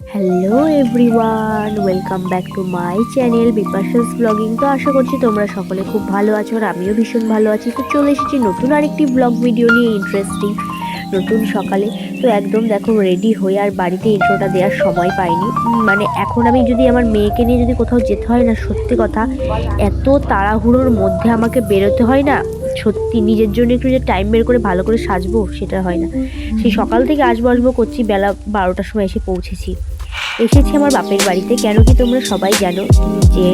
Hello everyone welcome back to my channel Bipasha's blogging তো আশা করছি তোমরা সকলে খুব ভালো আছো আর আমিও ভীষণ ভালো আছি। তো চলে এসেছি নতুন আরেকটি ব্লগ ভিডিও নিয়ে ইন্টারেস্টিং নতুন সকালে। তো একদম দেখো রেডি হয়ে আর বাড়িতে ইন্ট্রোটা দেওয়ার সময় পাইনি। মানে এখন আমি যদি আমার মেয়েকে নিয়ে যদি কোথাও যেতে হয় না, সত্যি কথা, এত তাড়াহুড়োর মধ্যে আমাকে বেরোতে হয় না। সত্যি নিজের জন্য একটু যে টাইম বের করে ভালো করে সাজবো সেটা হয় না। সেই সকাল থেকে আসব আসব করছি, বেলা বারোটার সময় এসে পৌঁছেছি। এসেছি আমার বাপের বাড়িতে। কেন কি তোমরা সবাই জানো যে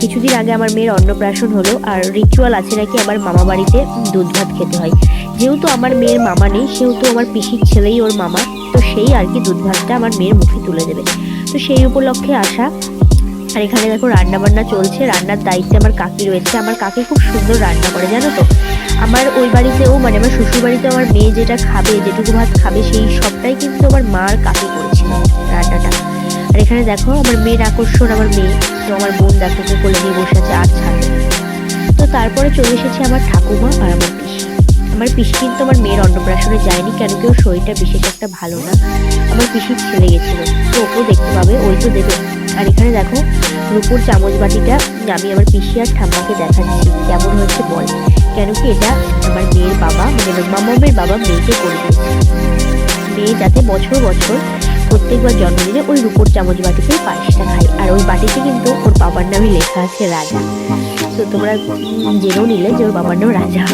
কিছুদিন আগে আমার মেয়ের অন্নপ্রাশন হলো আর রিচুয়াল আছে নাকি আমার মামা বাড়িতে দুধ ভাত খেতে হয়। যেহেতু আমার মেয়ের মামা নেই, সেহেতু আমার পিসির ছেলেই ওর মামা, তো সেই আর কি দুধ ভাতটা আমার মেয়ের মুখে তুলে দেবে। তো সেই উপলক্ষে আসা আর এখানে দেখো রান্না বান্না চলছে, রান্নার দায়িত্বে আমার কাকি রয়েছে। আমার কাকি খুব সুন্দর রান্না করে, জানো তো? আমার ওই বাড়িতেও মানে আমার শ্বশুর বাড়িতে আমার মেয়ে যেটা খাবে, যেটুকু ভাত খাবে, সেই সবটাই কিন্তু আমার মা আর কাকি করেছিল রান্নাটা। আর এখানে দেখো আমার মেয়ের আকর্ষণ আমার মেয়ে, তো আমার বোন দেখো কোলে নিয়ে বসে আছে, আর ছাড়ে তো তারপরে চলে এসেছে আমার ঠাকুমা আর আমার পিসি। আমার পিসি কিন্তু আমার মেয়ের অন্নপ্রাশনে যায়নি, কেন কি ওর শরীরটা বিশেষ একটা ভালো না। আমার পিসির ছেলে গেছিল, তো ওকেও দেখতে পাবে, ওই তো দেবে। আর এখানে দেখো, রূপুর চামচ বাটিটা আমি আমার পিসি আর ঠাম্মাকে দেখাচ্ছি, কেমন হয়েছে বল। কেন কি এটা আমার মেয়ের বাবা মানে মামামের বাবা মেয়েকে করে মেয়ে যাতে বছর বছর প্রত্যেকবার জন্মদিনে ওই রূপোর চামচ বাটিতে পায়েসটা খায়। আর ওই বাটিতে কিন্তু ওর বাবার নামে লেখা আছে রাজা। তো তোমরা জেনেও নিলে যে ওর বাবার নাম রাজা।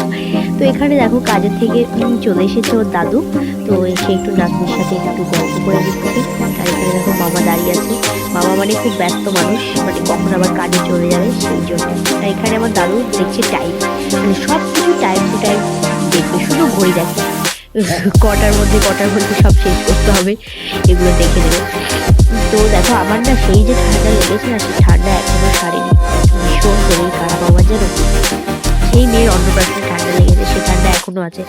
তো এখানে দেখো কাজের থেকে চলে এসেছে ওর দাদু। তো এসে একটু নাতনির সাথে একটু গল্প করে দিচ্ছি। এখানে দেখো মামা দাঁড়িয়ে আছে। বাবা মানে খুব ব্যস্ত মানুষ মানে কখন আবার কাজে চলে যাবে সেই জন্য। আর এখানে আমার দাদু দেখছে টাইম মানে সব কিছু টাইম টু টাইম দেখবে, শুধু ঘড়ি দেখে। কটার মধ্যে কটার মধ্যে সব শেষ করতে হবে, এগুলো দেখে নেবে। তো দেখো, আমার না সেই যে ঠান্ডা লেগেছে না, সেই ঠান্ডা এখনও সারেনি ভীষণ শরীর খারাপ আমার যেন। সেই মেয়ের অন্নপ্রাশনে ঠান্ডা লেগেছে, সে ঠান্ডা এখনও আছে।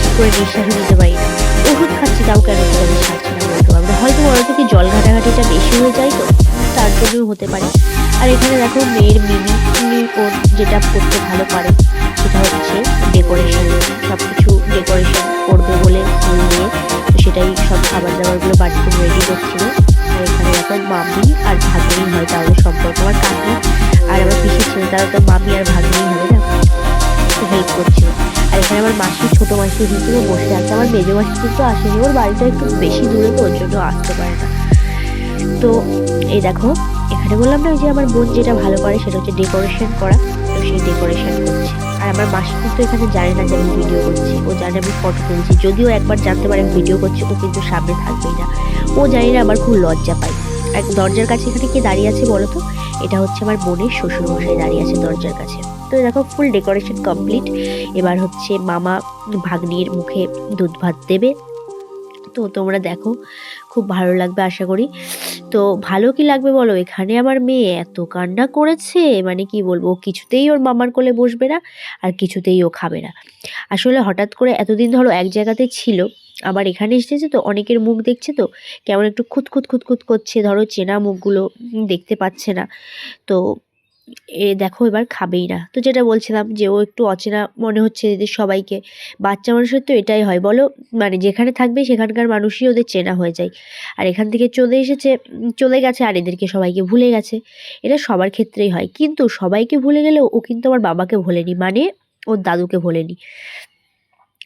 ঠিক করে নিঃশ্বাসও নিতে পারি না ওষুধ খাচ্ছি, তাও কেন আমি ছাড়ছি না বলতে পারব হয়তো বড় থেকে জল ঘাটাঘাটিটা বেশি হয়ে যায় তো, তার জন্যও হতে পারে। আর এখানে দেখো মেয়ের উনি ওর যেটা করতে ভালো পারে, সেটা হচ্ছে ডেকোরেশন সব কিছু ডেকোরেশন করবে বলে নিয়ে তো সেটাই সব খাবার দাবারগুলো বাড়িতে রেডি করছিল। আর এখানে দেখো মামি আর ভাগ্নি হয় তাহলে সম্পর্ক। আমার কাকি আর আমার পিসির ছেলে, তারা তো মামি আর ভাগ্নি হবে না? হেল্প করছিল। এখানে আমার মাসি, ছোট মাসি হিসেবে বসে আছে। আমার মেজো মাসি কিন্তু আসেনি, ওর বাড়িটা একটু বেশি দূরে তো ওর জন্য আসতে পারে না। তো এই দেখো, এখানে বললাম না যে আমার বোন যেটা ভালো করে, সেটা হচ্ছে ডেকোরেশন করা। তো সেই ডেকোরেশন করছে। আর আমার মাসি কিন্তু এখানে জানে না যে আমি ভিডিও করছি। ও জানে আমি ফটো তুলছি। যদিও একবার জানতে পারে আমি ভিডিও করছি, ও কিন্তু সামনে থাকবেই না। ও জানি না আমার খুব লজ্জা পাই এক দরজার কাছে এখানে কে দাঁড়িয়ে আছে বলো তো? এটা হচ্ছে আমার বোনের শ্বশুর মশাই দাঁড়িয়ে আছে দরজার কাছে। তো দেখো ফুল ডেকোরেশন কমপ্লিট এবার হচ্ছে মামা ভাগ্নির মুখে দুধ ভাত দেবে। তো তোমরা দেখো, খুব ভালো লাগবে আশা করি। তো ভালো কি লাগবে বলো? এখানে আমার মেয়ে এত কান্না করেছে মানে কি বলব কিছুতেই ওর মামার কোলে বসবে না, আর কিছুতেই ও খাবে না। আসলে হঠাৎ করে এতদিন ধরো এক জায়গাতে ছিল, আবার এখানে এসেছে তো অনেকের মুখ দেখছে তো, কেমন একটু খুঁতখুত খুঁতখুত করছে, ধরো চেনা মুখগুলো দেখতে পাচ্ছে না। তো এ দেখো এবার খাবেই না। তো যেটা বলছিলাম যে, ও একটু অচেনা মনে হচ্ছে এদের সবাইকে। বাচ্চা মানুষের তো এটাই হয়, বলো? মানে যেখানে থাকবে সেখানকার মানুষই ওদের চেনা হয়ে যায়। আর এখান থেকে চলে এসেছে চলে গেছে আর এদেরকে সবাইকে ভুলে গেছে। এটা সবার ক্ষেত্রেই হয়। কিন্তু সবাইকে ভুলে গেলেও ও কিন্তু আমার বাবাকে ভোলেনি। মানে ওর দাদুকে ভোলেনি।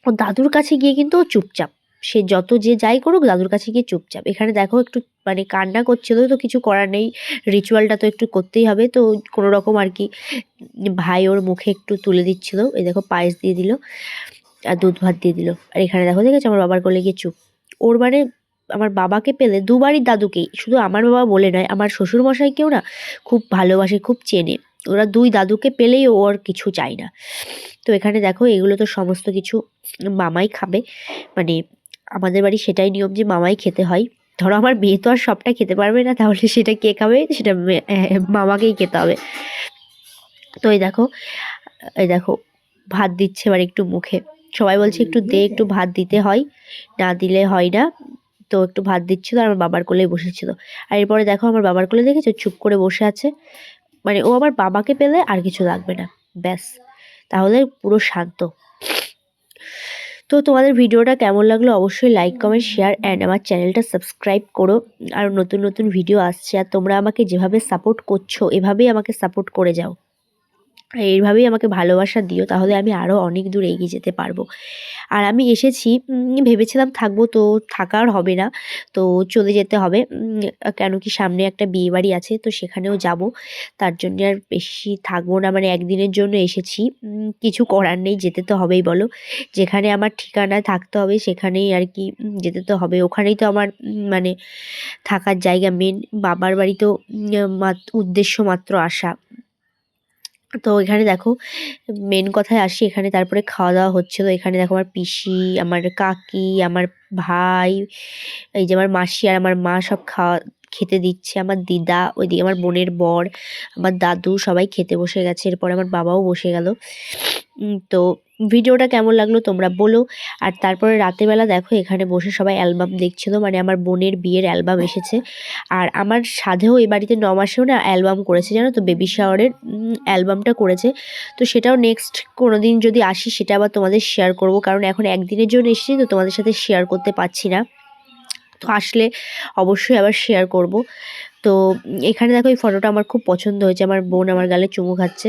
ওর দাদুর কাছে গিয়ে কিন্তু ও চুপচাপ। সে যত যে যাই করুক দাদুর কাছে গিয়ে চুপচাপ। এখানে দেখো একটু মানে কান্না করছিল তো কিছু করার নেই। রিচুয়ালটা তো একটু করতেই হবে। তো কোনো রকম আর কি ভাই ওর মুখে একটু তুলে দিচ্ছিল। এই দেখো পায়েস দিয়ে দিল আর দুধ ভাত দিয়ে দিল। আর এখানে দেখো দেখেছ আমার বাবার কোলে গিয়ে চুপ। ওর মানে আমার বাবাকে পেলে দুবারই দাদুকেই। শুধু আমার বাবা বলে নয়, আমার শ্বশুর মশাইকেও না খুব ভালোবাসে, খুব চেনে। ওরা দুই দাদুকে পেলেই ও আর কিছু চায় না। তো এখানে দেখো এগুলো তো সমস্ত কিছু মামাই খাবে। মানে আমাদের বাড়ি সেটাই নিয়ম যে মামাই খেতে হয়। ধরো আমার মেয়ে তো আর সবটা খেতে পারবে না, তাহলে সেটা কে খাবে? সেটা মামাকেই খেতে হবে। তো এই দেখো এই দেখো, ভাত দিচ্ছে এবার একটু মুখে। সবাই বলছে একটু দে, একটু ভাত দিতে হয়। না দিলে হয় না। তো একটু ভাত দিচ্ছিল আর আমার বাবার কোলে বসেছিল। আর এরপরে দেখো আমার বাবার কোলে দেখেছ? চুপ করে বসে আছে। মানে ও আমার বাবাকে পেলে আর কিছু লাগবে না। ব্যাস। তাহলে পুরো শান্ত। তো তোমাদের ভিডিওটা কেমন লাগল অবশ্যই লাইক কমেন্ট শেয়ার অ্যান্ড আমার চ্যানেলটা সাবস্ক্রাইব করো। আর নতুন নতুন ভিডিও আসছে আর তোমরা আমাকে যেভাবে সাপোর্ট করছ, এভাবেই আমাকে সাপোর্ট করে যাও। এইভাবেই আমাকে ভালোবাসা দিও, তাহলে আমি আরও অনেক দূর এগিয়ে যেতে পারব। আর আমি এসেছি ভেবেছিলাম থাকব তো থাকার হবে না, তো চলে যেতে হবে। কেন কি সামনে একটা বিয়ে বাড়ি আছে, তো সেখানেও যাব। তার জন্য আর বেশি থাকব না মানে একদিনের জন্য এসেছি। কিছু করার নেই, যেতে তো হবেই বলো। যেখানে আমার ঠিকানায় থাকতে হবে, সেখানেই আর কি যেতে তো হবে। ওখানেই তো আমার মানে থাকার জায়গা মেন বাবার বাড়ি তো উদ্দেশ্য মাত্র আসা। তো এখানে দেখো মেন কথায় আসি, এখানে তারপরে খাওয়া দাওয়া হচ্ছে তো এখানে দেখো আমার পিসি, আমার কাকি, আমার ভাই, এই যে আমার মাসি আর আমার মা সব খাওয়া, খেতে দিচ্ছে। আমার দিদা, ওইদিকে আমার বোনের বর, আমার দাদু সবাই খেতে বসে গেছে। এরপরে আমার বাবাও বসে গেল। তো ভিডিওটা কেমন লাগল তোমরা বলো। আর তারপরে রাতেরবেলা দেখো এখানে বসে সবাই অ্যালবাম দেখছিল মানে আমার বোনের বিয়ের অ্যালবাম এসেছে। আর আমার সাধেও এই বাড়িতে ন মাসেও না অ্যালবাম করেছে, জানো তো? বেবি শাওয়ারের অ্যালবামটা করেছে। তো সেটাও নেক্সট কোনো দিন যদি আসি সেটা আবার তোমাদের শেয়ার করব, কারণ এখন একদিনের জন্য এসেছি তো তোমাদের সাথে শেয়ার করতে পারছি না। তো আসলে অবশ্যই আবার শেয়ার করব। তো এখানে দেখো এই ফটোটা আমার খুব পছন্দ হয়েছে। আমার বোন আমার গালে চুমু খাচ্ছে।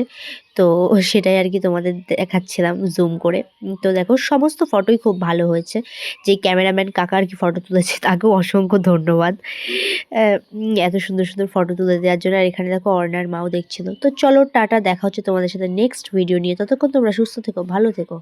তো সেটাই আর কি তোমাদের দেখাচ্ছিলাম জুম করে। তো দেখো সমস্ত ফটোই খুব ভালো হয়েছে। যে ক্যামেরাম্যান কাকা আর কি ফটো তুলেছে, তাকেও অসংখ্য ধন্যবাদ। এত সুন্দর সুন্দর ফটো তুলে দেওয়ার জন্য। আর এখানে দেখো অর্ণার মাও দেখছিল। তো চলো টাটা, দেখা হচ্ছে তোমাদের সাথে নেক্সট ভিডিও নিয়ে। ততক্ষণ তোমরা সুস্থ থেকো, ভালো থেকো।